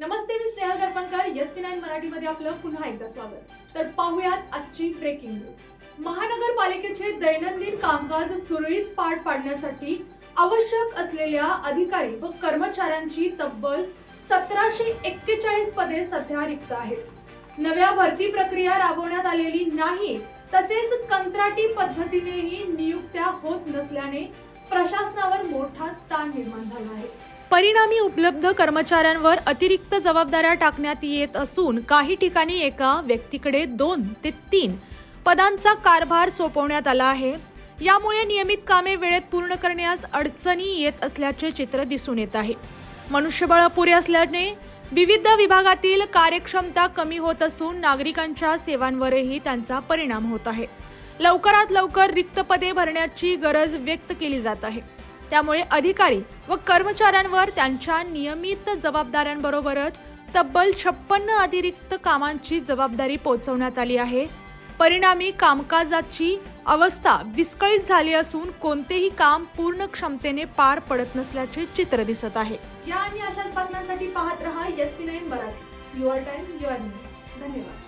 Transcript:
नमस्ते मी Sneha Darpankar S P nine मराठीमध्ये आपलं पुन्हा एकदा स्वागत. तर पाहूयात आजची ब्रेकिंग न्यूज महानगरपालिकेचे दैनंदिन कामकाज सुरळीत पार पाडण्यासाठी आवश्यक असलेल्या अधिकारी व कर्मचाऱ्यांची तब्बल सतराशे एक्केचाळीस पदे सध्या रिक्त आहेत. नव्या भरती प्रक्रिया राबवण्यात आलेली नाही तसेच कंत्राटी पद्धतीनेही नियुक्त्या होत नसल्याने प्रशासनावर मोठा ताण निर्माण झाला आहे. परिणामी उपलब्ध कर्मचाऱ्यांवर अतिरिक्त जबाबदाऱ्या टाकण्यात येत असून काही ठिकाणी एका व्यक्तीकडे दोन ते तीन पदांचा कारभार सोपवण्यात आला आहे. यामुळे नियमित कामे वेळेत पूर्ण करण्यास अडचणी येत असल्याचे चित्र दिसून येत आहे. मनुष्यबळ अपुरे असल्याने विविध विभागातील कार्यक्षमता कमी होत असून नागरिकांच्या सेवांवरही त्यांचा परिणाम होत आहे. लवकरात लवकर रिक्त पदे भरण्याची गरज व्यक्त केली जात आहे. त्यामुळे अधिकारी व कर्मचाऱ्यांवर त्यांच्या नियमित जबाबदाऱ्यांबरोबरच तब्बल छप्पन्न अतिरिक्त कामांची जबाबदारी पोहोचवण्यात आली आहे. परिणामी कामकाजाची अवस्था विस्कळीत झाली असून कोणतेही काम पूर्ण क्षमतेने पार पडत नसल्याचे चित्र दिसत आहे. या आणि अशाच बातम्यांसाठी पाहत रहा S P nine Marathi. Your time your news. धन्यवाद.